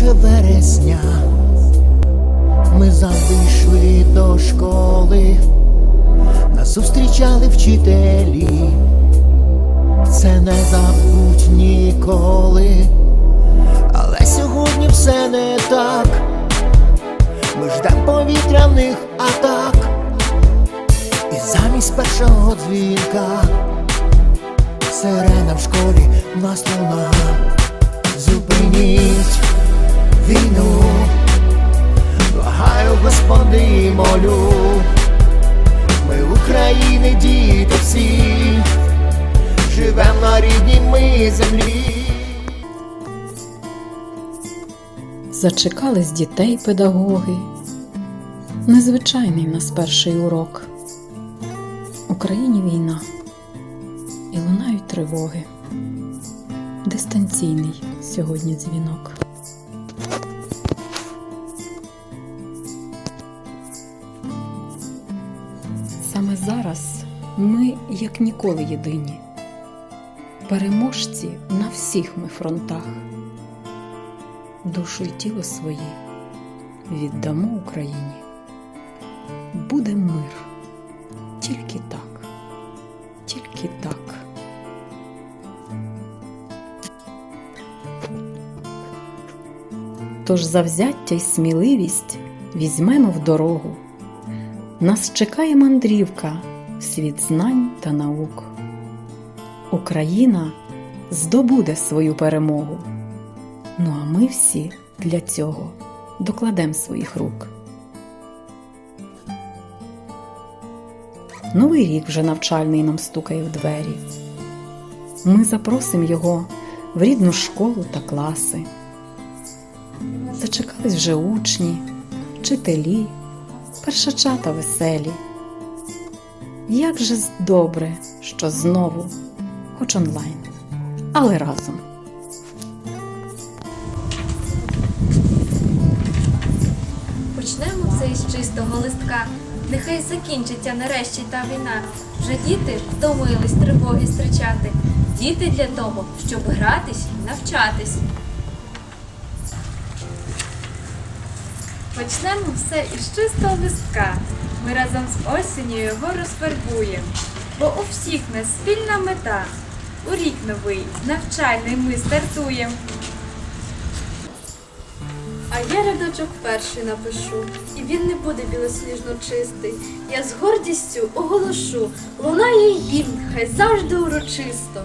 Сьогодні перше вересня. Ми завжди до школи, нас зустрічали вчителі. Це не забудь ніколи. Але сьогодні все не так. Ми ждем повітряних атак. І замість першого дзвінка сирена в школі нас луна. Молю. Ми України, діти всі, живем на рідній ми землі. Зачекались дітей педагоги. Незвичайний нас перший урок. Україні війна і лунають тривоги. Дистанційний сьогодні дзвінок. Саме зараз ми як ніколи єдині. Переможці на всіх ми фронтах душу й тіло свої віддамо Україні. Буде мир. Тільки так, тільки так. Тож завзяття й сміливість візьмемо в дорогу. Нас чекає мандрівка в світ знань та наук. Україна здобуде свою перемогу. Ну а ми всі для цього докладемо своїх рук. Новий рік вже навчальний нам стукає в двері. Ми запросимо його в рідну школу та класи. Зачекались вже учні, вчителі, першачата веселі. Як же добре, що знову, хоч онлайн, але разом. Почнемо все із чистого листка. Нехай закінчиться нарешті та війна. Вже діти втомились тривоги зустрічати. Діти для того, щоб гратись і навчатись. Почнемо все із чистого листка. Ми разом з осінню його розфарбуємо. Бо у всіх нас спільна мета. У рік новий навчальний ми стартуємо. А я рядочок перший напишу, і він не буде білосніжно чистий. Я з гордістю оголошу, лунає гімн, хай завжди урочисто.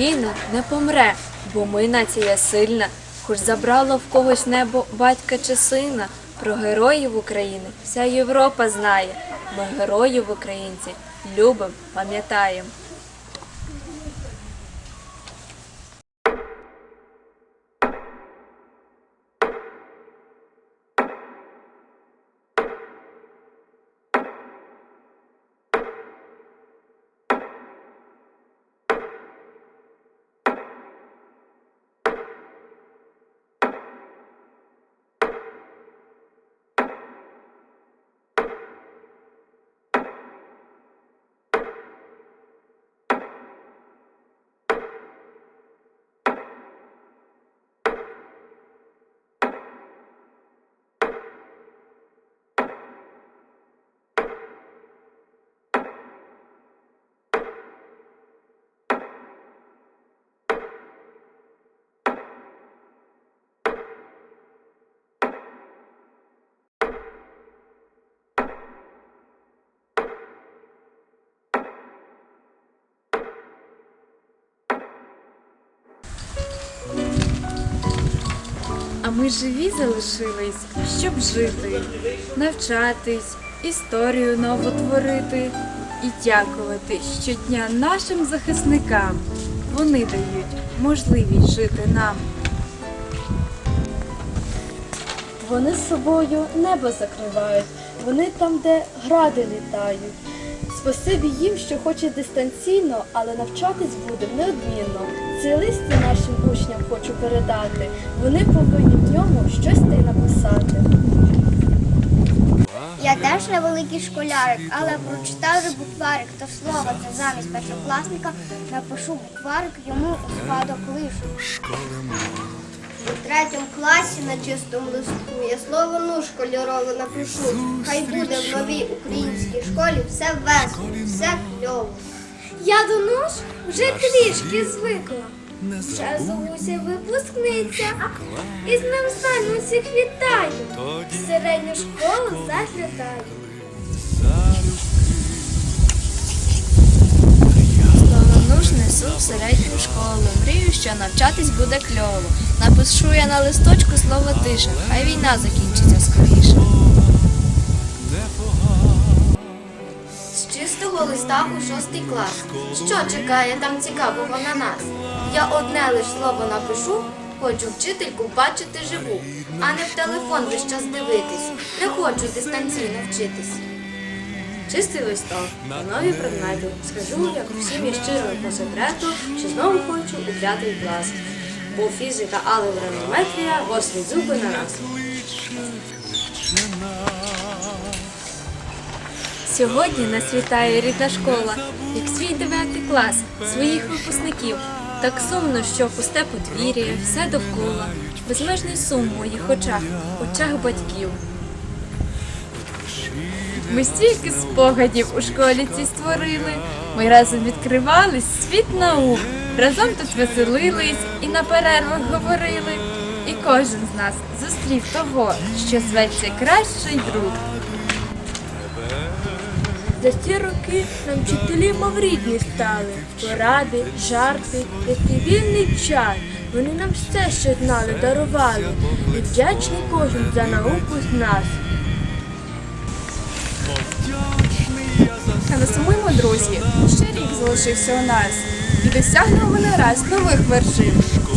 Україна не помре, Бо ми нація сильна, хоч забрало в когось небо батька чи сина. Про героїв України вся Європа знає. Ми героїв українців любим, пам'ятаємо. А ми живі залишились, щоб жити, навчатись, історію нову творити і дякувати щодня нашим захисникам. Вони дають можливість жити нам. Вони з собою небо закривають, вони там, де гради літають. Спасибі їм, що хоч і дистанційно, але навчатись буде неодмінно. Цей лист я нашим учням хочу передати. Вони повинні в ньому щось та й написати. Я теж невеликий школярик, але прочитаю букварик, то слово це замість першокласника напишу букварик йому у спадок лишу. У третьому класі на чистому листку я слово ну кольорове напишу. Хай буде в новій українській школі все весело, все кльово. Я до нож вже трішки звикла. Вже зовуся випускниця. І з ним знань усіх вітаю. В середню школу заглядаю. Несу в середню школу. Мрію, що навчатись буде кльово. Напишу я на листочку слово тиша. Хай війна закінчиться скоріше. З чистого листа у шостий клас. Що чекає там цікавого на нас? Я одне лиш слово напишу, хочу вчительку бачити живу, а не в телефон весь час дивитись. Не хочу дистанційно вчитись. Чистий листок, та нові предмети. Скажу, як всім я щиро по секрету, що знову хочу у п'ятий клас. Бо фізика, алгебра, геометрія гострі зуби на раз. Сьогодні нас вітає рідна школа, як свій дев'ятий клас, своїх випускників. Так сумно, що пусте подвір'я, все довкола, безмежний сум в моїх очах, очах батьків. Ми стільки спогадів у школі цій створили. Ми разом відкривали світ наук, разом тут веселились і на перервах говорили. І кожен з нас зустрів того, що зветься кращий друг. За ці роки нам вчителі мов рідні стали, поради, жарти, який вільний час. Вони нам все, що знали, дарували, і вдячний кожен за науку з нас. Не друзі, ще рік залишився у нас. І досягнемо не раз нових вершин.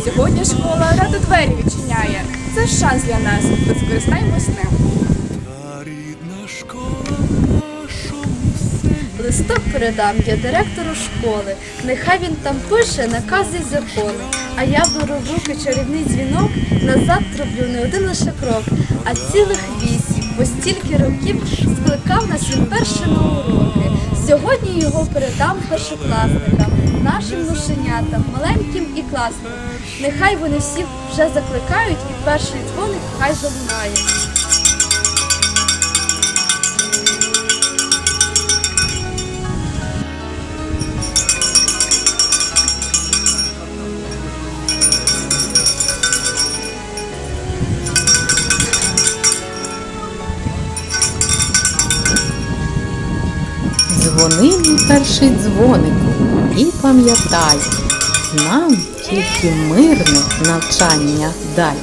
Сьогодні школа раду двері відчиняє. Це шанс для нас, скористаємось ним. Листок передам я директору школи. Нехай він там пише накази й закони. А я беру в руки чарівний дзвінок, назад роблю не один лише крок, а цілих вісім, бо стільки років скликав нас він перше на уроки. Сьогодні його передам першокласникам, нашим ношенятам, маленьким і класним. Нехай вони всі вже закликають, і перший дзвоник хай залунає. Дзвони мій дзвонику і пам'ятай, нам тільки мирне навчання дай.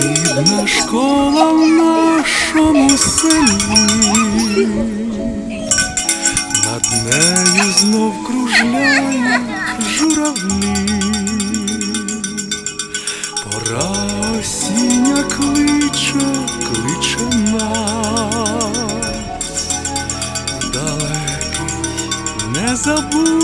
Рідна школа в нашому селі, над нею знов кружляють журавлі. Пора осіння кличе sabor.